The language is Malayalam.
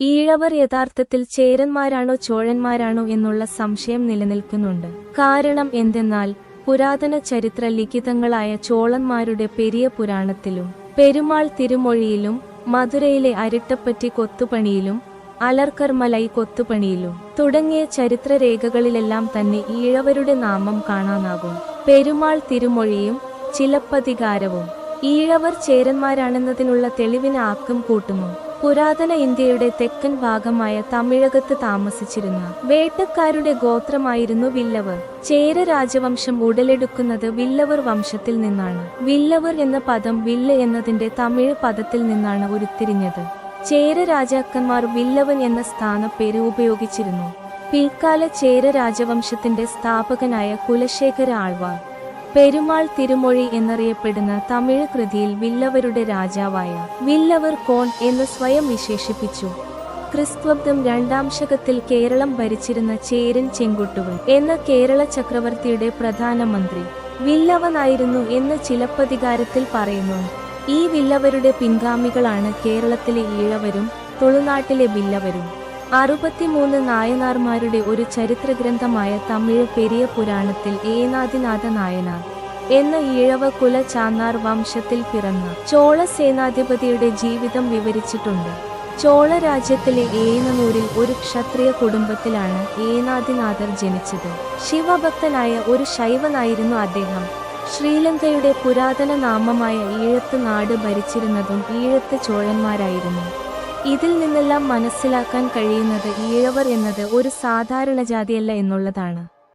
ഈഴവർ യഥാർത്ഥത്തിൽ ചേരന്മാരാണോ ചോഴന്മാരാണോ എന്നുള്ള സംശയം നിലനിൽക്കുന്നുണ്ട്. കാരണം എന്തെന്നാൽ പുരാതന ചരിത്ര ലിഖിതങ്ങളായ ചോളന്മാരുടെ പെരിയ പുരാണത്തിലും പെരുമാൾ തിരുമൊഴിയിലും മധുരയിലെ അരിട്ടപ്പറ്റി കൊത്തുപണിയിലും അലർക്കർമലൈ കൊത്തുപണിയിലും തുടങ്ങിയ ചരിത്രരേഖകളിലെല്ലാം തന്നെ ഈഴവരുടെ നാമം കാണാനാകും. പെരുമാൾ തിരുമൊഴിയും ചിലപ്പതികാരവും. ഈഴവർ ചേരന്മാരാണെന്നതിനുള്ള തെളിവിന് ആക്കം കൂട്ടുന്നു. പുരാതന ഇന്ത്യയുടെ തെക്കൻ ഭാഗമായ തമിഴകത്ത് താമസിച്ചിരുന്ന വേട്ടക്കാരുടെ ഗോത്രമായിരുന്നു വില്ലവർ. ചേര രാജവംശം ഉടലെടുക്കുന്നത് വില്ലവർ വംശത്തിൽ നിന്നാണ്. വില്ലവർ എന്ന പദം വില്ല എന്നതിന്റെ തമിഴ് പദത്തിൽ നിന്നാണ് ഉരുത്തിരിഞ്ഞത്. ചേര രാജാക്കന്മാർ വില്ലവൻ എന്ന സ്ഥാനപ്പേര് ഉപയോഗിച്ചിരുന്നു. പിൽക്കാല ചേര രാജവംശത്തിന്റെ സ്ഥാപകനായ കുലശേഖര ആൾവാർ പെരുമാൾ തിരുമൊഴി എന്നറിയപ്പെടുന്ന തമിഴ് കൃതിയിൽ വില്ലവരുടെ രാജാവായ വില്ലവർ കോൺ എന്ന് സ്വയം വിശേഷിപ്പിച്ചു. ക്രിസ്തുബ്ദം രണ്ടാം ശകത്തിൽ കേരളം ഭരിച്ചിരുന്ന ചേരൻ ചെങ്കുട്ടുവൻ എന്ന കേരള ചക്രവർത്തിയുടെ പ്രധാനമന്ത്രി വില്ലവനായിരുന്നു എന്ന് ചിലപ്പതികാരത്തിൽ പറയുന്നു. ഈ വില്ലവരുടെ പിൻഗാമികളാണ് കേരളത്തിലെ ഈഴവരും തുളുനാട്ടിലെ വില്ലവരും. അറുപത്തിമൂന്ന് നായനാർമാരുടെ ഒരു ചരിത്രഗ്രന്ഥമായ തമിഴ് പെരിയ പുരാണത്തിൽ ഏനാദിനാഥ നായനാർ എന്ന ഈഴവ കുല ചാന്നാർ വംശത്തിൽ പിറന്ന ചോള സേനാധിപതിയുടെ ജീവിതം വിവരിച്ചിട്ടുണ്ട്. ചോള രാജ്യത്തിലെ ഏനനൂരിൽ ഒരു ക്ഷത്രിയ കുടുംബത്തിലാണ് ഏനാദിനാഥർ ജനിച്ചത്. ശിവഭക്തനായ ഒരു ശൈവനായിരുന്നു അദ്ദേഹം. ശ്രീലങ്കയുടെ പുരാതന നാമമായ ഈഴത്ത് നാട് ഭരിച്ചിരുന്നതും ഈഴത്ത് ചോഴന്മാരായിരുന്നു. ഇതിൽ നിന്നെല്ലാം മനസ്സിലാക്കാൻ കഴിയുന്നത് ഈഴവർ എന്നത് ഒരു സാധാരണ ജാതിയല്ല എന്നുള്ളതാണ്.